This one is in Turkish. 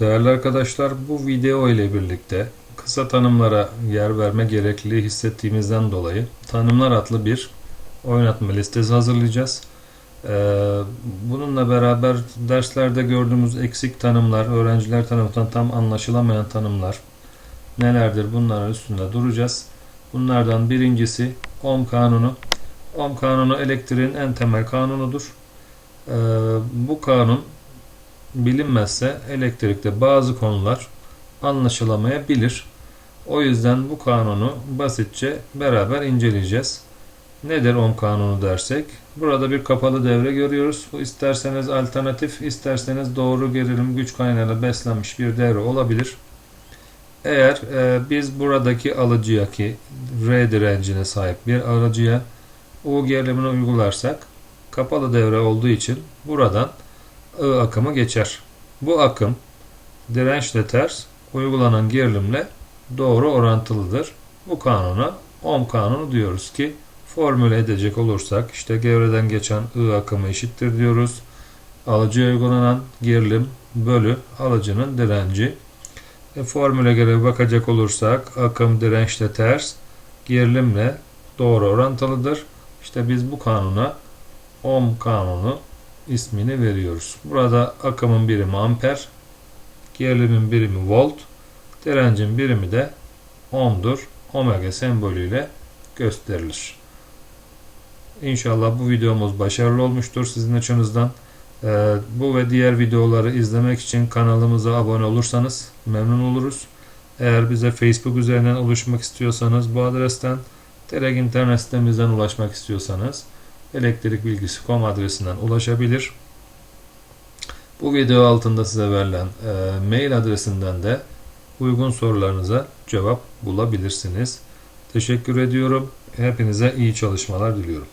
Değerli arkadaşlar bu video ile birlikte kısa tanımlara yer verme gerekliliği hissettiğimizden dolayı tanımlar adlı bir oynatma listesi hazırlayacağız. Ee, bununla beraber derslerde gördüğümüz eksik tanımlar, öğrenciler tarafından tam anlaşılamayan tanımlar nelerdir bunların üstünde duracağız. Bunlardan birincisi Ohm kanunu. Ohm kanunu elektriğin en temel kanunudur. Ee, bu kanun bilinmezse elektrikte bazı konular anlaşılamayabilir. O yüzden bu kanunu basitçe beraber inceleyeceğiz. Nedir ohm kanunu dersek? Burada bir kapalı devre görüyoruz. Bu isterseniz alternatif, isterseniz doğru gerilim güç kaynağıyla beslenmiş bir devre olabilir. Eğer e, biz buradaki alıcıya ki R direncine sahip bir alıcıya U gerilimini uygularsak kapalı devre olduğu için buradan I akımı geçer. Bu akım dirençle ters uygulanan gerilimle doğru orantılıdır. Bu kanuna Ohm kanunu diyoruz ki formüle edecek olursak işte devreden geçen I akımı eşittir diyoruz. Alıcıya uygulanan gerilim bölü alıcının direnci. E, formüle göre bakacak olursak akım dirençle ters gerilimle doğru orantılıdır. İşte biz bu kanuna Ohm kanunu ismini veriyoruz. Burada akımın birimi amper, gerilimin birimi volt, direncin birimi de ohm'dur. Omega sembolüyle gösterilir. İnşallah bu videomuz başarılı olmuştur sizin açınızdan. Ee, bu ve diğer videoları izlemek için kanalımıza abone olursanız memnun oluruz. Eğer bize Facebook üzerinden ulaşmak istiyorsanız bu adresten, direkt internet sitemizden ulaşmak istiyorsanız elektrikbilgisi.com adresinden ulaşabilir. Bu video altında size verilen e, mail adresinden de uygun sorularınıza cevap bulabilirsiniz. Teşekkür ediyorum. Hepinize iyi çalışmalar diliyorum.